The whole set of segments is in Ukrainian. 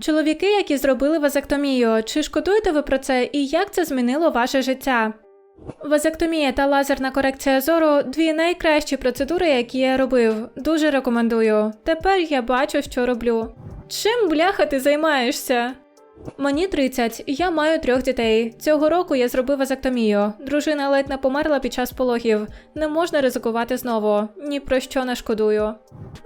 Чоловіки, які зробили вазектомію, чи шкодуєте ви про це і як це змінило ваше життя? Вазектомія та лазерна корекція зору дві найкращі процедури, які я робив. Дуже рекомендую. Тепер я бачу, що роблю. Чим бляха ти займаєшся? Мені 30, і я маю трьох дітей. Цього року я зробив вазектомію. Дружина ледь не померла під час пологів. Не можна ризикувати знову. Ні про що не шкодую.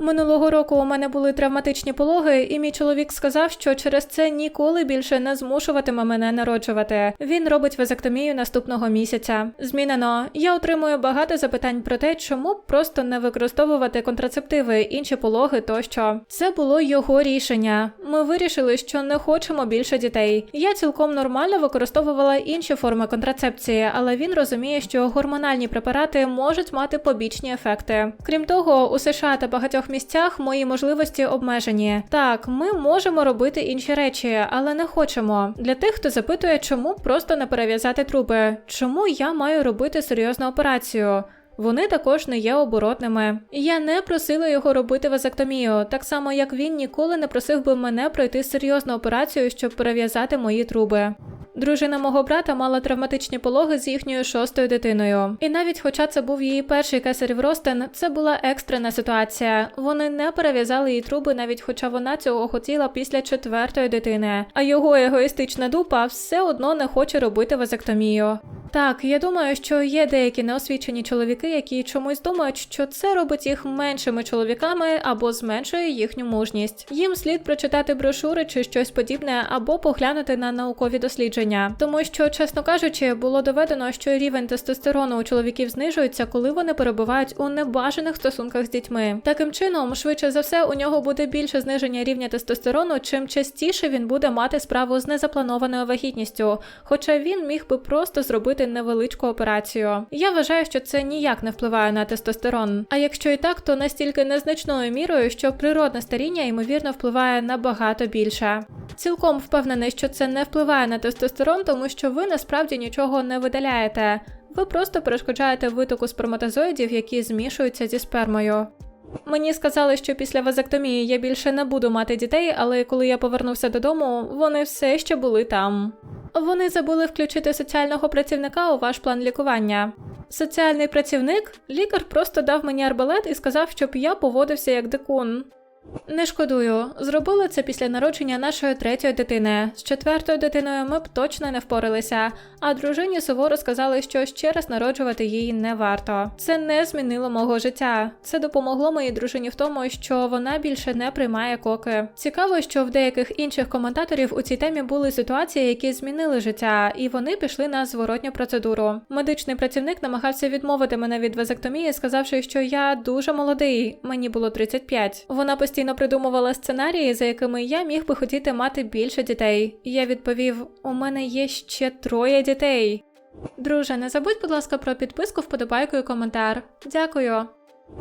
Минулого року у мене були травматичні пологи, і мій чоловік сказав, що через це ніколи більше не змушуватиме мене народжувати. Він робить вазектомію наступного місяця. Змінено. Я отримую багато запитань про те, чому просто не використовувати контрацептиви, інші пологи тощо. Це було його рішення. Ми вирішили, що не хочемо більше дітей. Я цілком нормально використовувала інші форми контрацепції, але він розуміє, що гормональні препарати можуть мати побічні ефекти. Крім того, у США та багатьох місцях мої можливості обмежені. Так, ми можемо робити інші речі, але не хочемо. Для тих, хто запитує, чому просто не перев'язати труби, чому я маю робити серйозну операцію. Вони також не є оборотними. Я не просила його робити вазектомію, так само як він ніколи не просив би мене пройти серйозну операцію, щоб перев'язати мої труби. Дружина мого брата мала травматичні пологи з їхньою шостою дитиною. І навіть, хоча це був її перший кесарів ростин, це була екстрена ситуація. Вони не перев'язали їй труби, навіть хоча вона цього хотіла після четвертої дитини. А його егоїстична дупа все одно не хоче робити вазектомію. Так, я думаю, що є деякі неосвічені чоловіки, які чомусь думають, що це робить їх меншими чоловіками або зменшує їхню мужність. Їм слід прочитати брошури чи щось подібне, або поглянути на наукові дослідження, тому що, чесно кажучи, було доведено, що рівень тестостерону у чоловіків знижується, коли вони перебувають у небажаних стосунках з дітьми. Таким чином, швидше за все, у нього буде більше зниження рівня тестостерону, чим частіше він буде мати справу з незапланованою вагітністю, хоча він міг би просто зробити невеличку операцію. Я вважаю, що це ніяк не впливає на тестостерон. А якщо і так, то настільки незначною мірою, що природне старіння ймовірно впливає набагато більше. Цілком впевнений, що це не впливає на тестостерон, тому що ви насправді нічого не видаляєте. Ви просто перешкоджаєте витоку сперматозоїдів, які змішуються зі спермою. Мені сказали, що після вазектомії я більше не буду мати дітей, але коли я повернувся додому, вони все ще були там. Вони забули включити соціального працівника у ваш план лікування. Соціальний працівник, лікар просто дав мені арбалет і сказав, щоб я поводився як дикун. Не шкодую, зробили це після народження нашої третьої дитини. З четвертою дитиною ми б точно не впоралися, а дружині суворо сказали, що ще раз народжувати її не варто. Це не змінило мого життя. Це допомогло моїй дружині в тому, що вона більше не приймає коки. Цікаво, що в деяких інших коментаторів у цій темі були ситуації, які змінили життя, і вони пішли на зворотню процедуру. Медичний працівник намагався відмовити мене від вазектомії, сказавши, що я дуже молодий, мені було 35. Вона постійно придумувала сценарії, за якими я міг би хотіти мати більше дітей. Я відповів: у мене є ще троє дітей. Друже, не забудь, будь ласка, про підписку, вподобайку і коментар. Дякую.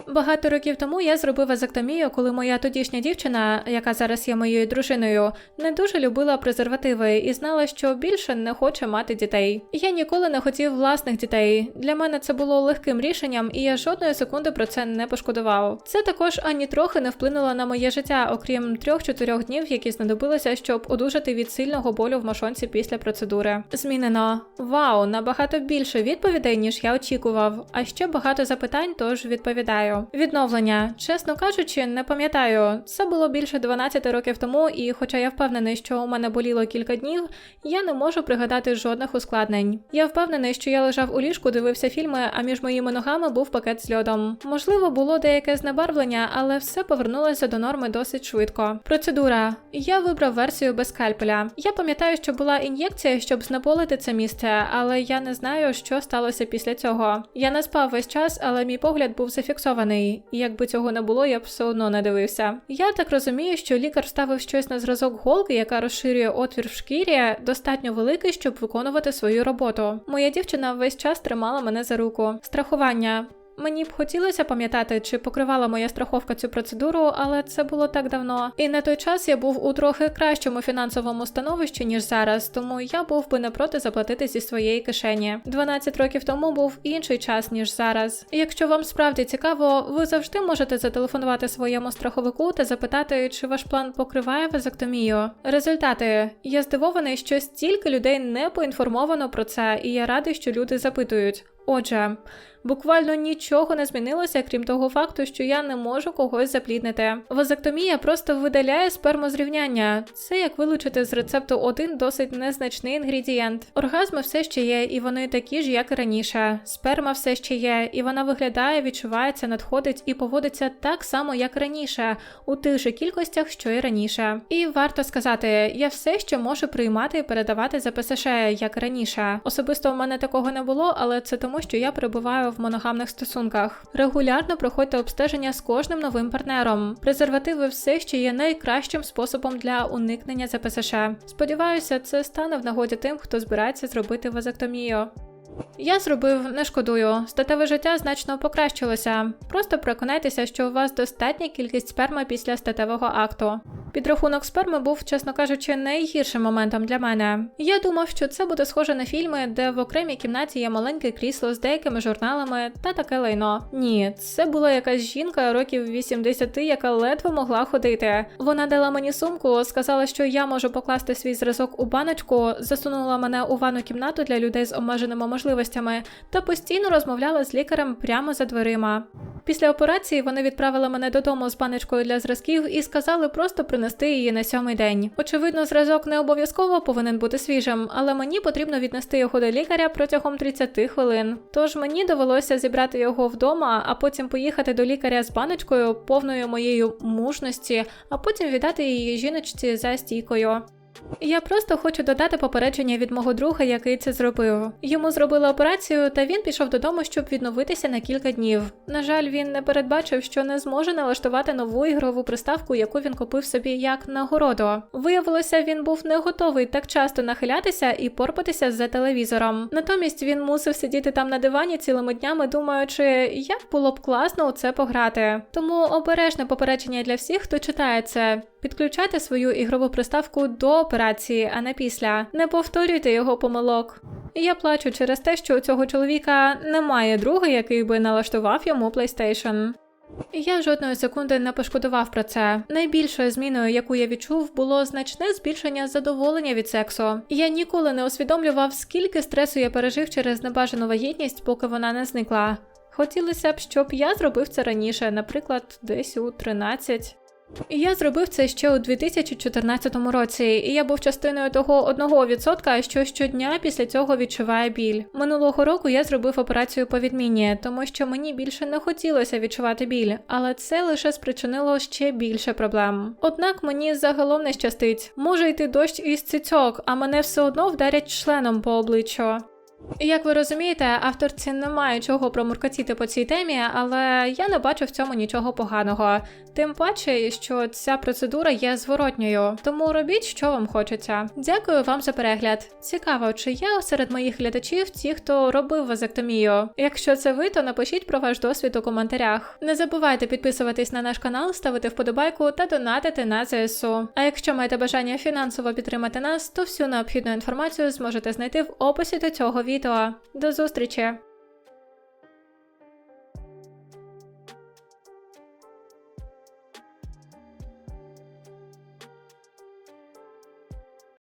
Багато років тому я зробив вазектомію, коли моя тодішня дівчина, яка зараз є моєю дружиною, не дуже любила презервативи і знала, що більше не хоче мати дітей. Я ніколи не хотів власних дітей. Для мене це було легким рішенням, і я жодної секунди про це не пошкодував. Це також ані трохи не вплинуло на моє життя, окрім трьох-чотирьох днів, які знадобилися, щоб одужати від сильного болю в мошонці після процедури. Змінено. Вау, набагато більше відповідей, ніж я очікував. А ще багато запитань, тож відповідаю. Відновлення, чесно кажучи, не пам'ятаю. Це було більше 12 років тому, і хоча я впевнений, що у мене боліло кілька днів, я не можу пригадати жодних ускладнень. Я впевнений, що я лежав у ліжку, дивився фільми, а між моїми ногами був пакет з льодом. Можливо, було деяке знебарвлення, але все повернулося до норми досить швидко. Процедура. Я вибрав версію без скальпеля. Я пам'ятаю, що була ін'єкція, щоб знеболити це місце, але я не знаю, що сталося після цього. Я не спав весь час, але мій погляд був зафіксований. І якби цього не було, я б все одно не дивився. Я так розумію, що лікар вставив щось на зразок голки, яка розширює отвір в шкірі, достатньо великий, щоб виконувати свою роботу. Моя дівчина весь час тримала мене за руку. Страхування. Мені б хотілося пам'ятати, чи покривала моя страховка цю процедуру, але це було так давно. І на той час я був у трохи кращому фінансовому становищі, ніж зараз, тому я був би не проти заплатити зі своєї кишені. 12 років тому був інший час, ніж зараз. Якщо вам справді цікаво, ви завжди можете зателефонувати своєму страховику та запитати, чи ваш план покриває вазектомію. Результати я здивований, що стільки людей не поінформовано про це, і я радий, що люди запитують. Отже, буквально нічого не змінилося, крім того факту, що я не можу когось запліднити. Вазектомія просто видаляє спермозрівняння. Це як вилучити з рецепту один досить незначний інгредієнт. Оргазми все ще є, і вони такі ж, як і раніше. Сперма все ще є, і вона виглядає, відчувається, надходить і поводиться так само, як раніше, у тих же кількостях, що і раніше. І варто сказати, я все ще можу приймати і передавати за ПСШ, як раніше. Особисто в мене такого не було, але це тому, що я перебуваю в моногамних стосунках. Регулярно проходьте обстеження з кожним новим партнером. Презервативи все ще є найкращим способом для уникнення ЗПСШ. Сподіваюся, це стане в нагоді тим, хто збирається зробити вазектомію. Я зробив не шкодую. Статеве життя значно покращилося. Просто переконайтеся, що у вас достатня кількість сперми після статевого акту. Підрахунок сперми був, чесно кажучи, найгіршим моментом для мене. Я думав, що це буде схоже на фільми, де в окремій кімнаті є маленьке крісло з деякими журналами та таке лайно. Ні, це була якась жінка років 80, яка ледве могла ходити. Вона дала мені сумку, сказала, що я можу покласти свій зразок у баночку, засунула мене у ванну кімнату для людей з обмеженими можливостями та постійно розмовляла з лікарем прямо за дверима. Після операції вони відправили мене додому з баночкою для зразків і сказали просто принести її на сьомий день. Очевидно, зразок не обов'язково повинен бути свіжим, але мені потрібно віднести його до лікаря протягом 30 хвилин. Тож мені довелося зібрати його вдома, а потім поїхати до лікаря з баночкою, повною моєю мужності, а потім віддати її жіночці за стійкою. Я просто хочу додати попередження від мого друга, який це зробив. Йому зробили операцію, та він пішов додому, щоб відновитися на кілька днів. На жаль, він не передбачив, що не зможе налаштувати нову ігрову приставку, яку він купив собі як нагороду. Виявилося, він був не готовий так часто нахилятися і порпатися за телевізором. Натомість він мусив сидіти там на дивані цілими днями, думаючи, як було б класно у це пограти. Тому обережне попередження для всіх, хто читає це. Підключайте свою ігрову приставку до операції, а не після. Не повторюйте його помилок. Я плачу через те, що у цього чоловіка немає друга, який би налаштував йому PlayStation. Я жодної секунди не пошкодував про це. Найбільшою зміною, яку я відчув, було значне збільшення задоволення від сексу. Я ніколи не усвідомлював, скільки стресу я пережив через небажану вагітність, поки вона не зникла. Хотілося б, щоб я зробив це раніше, наприклад, десь у 13. І я зробив це ще у 2014 році, і я був частиною того одного відсотка, що щодня після цього відчуває біль. Минулого року я зробив операцію по відміні, тому що мені більше не хотілося відчувати біль, але це лише спричинило ще більше проблем. Однак мені загалом не щастить. Може йти дощ із цицьок, а мене все одно вдарять членом по обличчю. Як ви розумієте, авторці немає чого промуркотіти по цій темі, але я не бачу в цьому нічого поганого. Тим паче, що ця процедура є зворотньою, тому робіть, що вам хочеться. Дякую вам за перегляд. Цікаво, чи є серед моїх глядачів ті, хто робив вазектомію. Якщо це ви, то напишіть про ваш досвід у коментарях. Не забувайте підписуватись на наш канал, ставити вподобайку та донатити на ЗСУ. А якщо маєте бажання фінансово підтримати нас, то всю необхідну інформацію зможете знайти в описі до цього відео. До зустрічі!